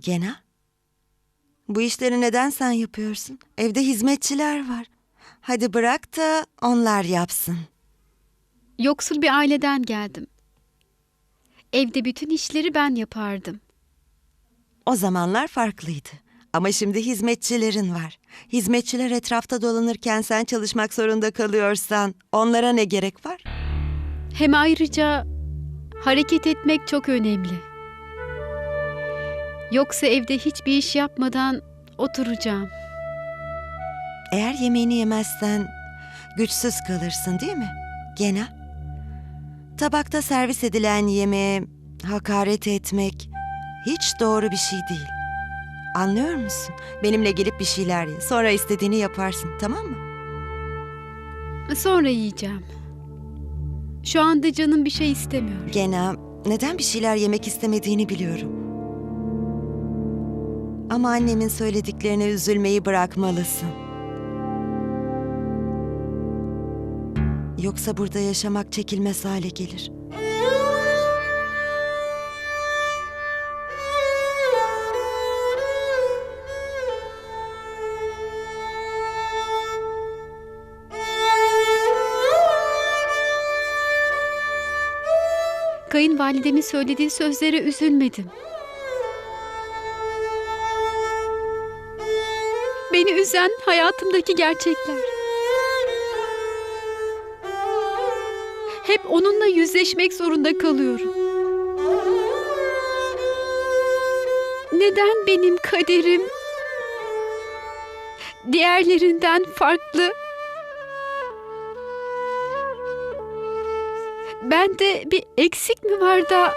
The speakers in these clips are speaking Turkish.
Gena? Bu işleri neden sen yapıyorsun? Evde hizmetçiler var. Hadi bırak da onlar yapsın. Yoksul bir aileden geldim. Evde bütün işleri ben yapardım. O zamanlar farklıydı. Ama şimdi hizmetçilerin var. Hizmetçiler etrafta dolanırken sen çalışmak zorunda kalıyorsan onlara ne gerek var? Hem ayrıca hareket etmek çok önemli. Yoksa evde hiçbir iş yapmadan oturacağım. Eğer yemeğini yemezsen güçsüz kalırsın değil mi? Gena? Tabakta servis edilen yemeğe hakaret etmek hiç doğru bir şey değil. Anlıyor musun? Benimle gelip bir şeyler ye. Sonra istediğini yaparsın, tamam mı? Sonra yiyeceğim. Şu anda canım bir şey istemiyor. Gena, neden bir şeyler yemek istemediğini biliyorum. Ama annemin söylediklerine üzülmeyi bırakmalısın. Yoksa burada yaşamak çekilmez hale gelir. Kayınvalidemin söylediği sözlere üzülmedim. Beni üzen hayatımdaki gerçekler. Hep onunla yüzleşmek zorunda kalıyorum. Neden benim kaderim diğerlerinden farklı? Bende bir eksik mi var da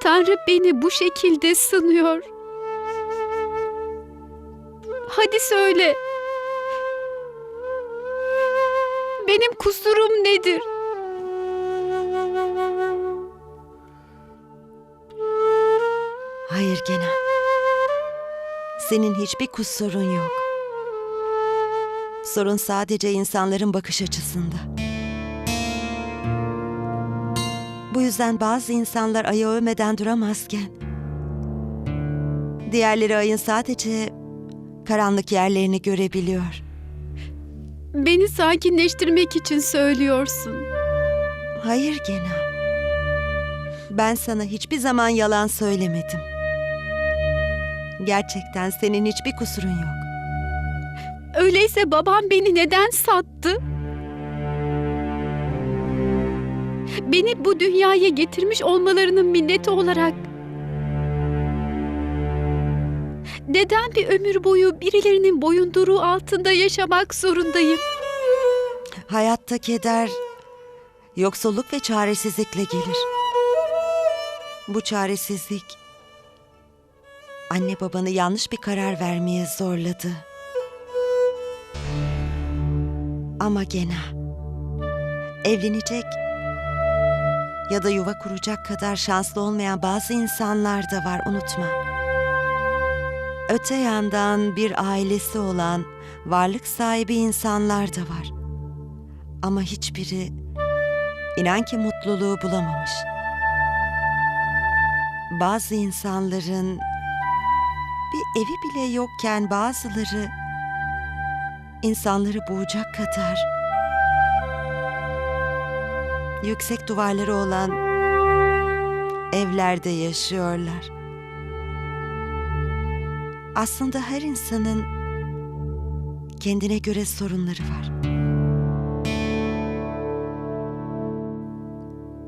Tanrı beni bu şekilde sınıyor? Hadi söyle. Benim kusurum nedir? Hayır Gena. Senin hiçbir kusurun yok. Sorun sadece insanların bakış açısında. Bu yüzden bazı insanlar ayı övmeden duramazken diğerleri ayın sadece karanlık yerlerini görebiliyor. Beni sakinleştirmek için söylüyorsun. Hayır Gena. Ben sana hiçbir zaman yalan söylemedim. Gerçekten senin hiçbir kusurun yok. Öyleyse babam beni neden sattı? Beni bu dünyaya getirmiş olmalarının minneti olarak neden bir ömür boyu birilerinin boyunduruğu altında yaşamak zorundayım? Hayatta keder, yoksulluk ve çaresizlikle gelir. Bu çaresizlik anne babanı yanlış bir karar vermeye zorladı. Ama gene evlenecek ya da yuva kuracak kadar şanslı olmayan bazı insanlar da var unutma. Öte yandan bir ailesi olan varlık sahibi insanlar da var. Ama hiçbiri inan ki mutluluğu bulamamış. Bazı insanların bir evi bile yokken bazıları insanları boğacak kadar yüksek duvarları olan evlerde yaşıyorlar. Aslında her insanın kendine göre sorunları var.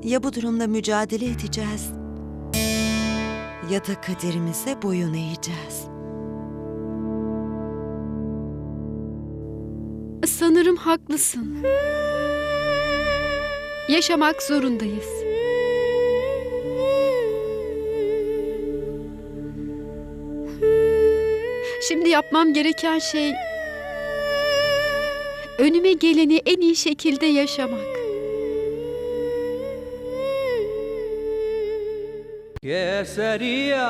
Ya bu durumla mücadele edeceğiz ya da kaderimize boyun eğeceğiz. Sanırım haklısın. Yaşamak zorundayız. Şimdi yapmam gereken şey önüme geleni en iyi şekilde yaşamak. Keseriya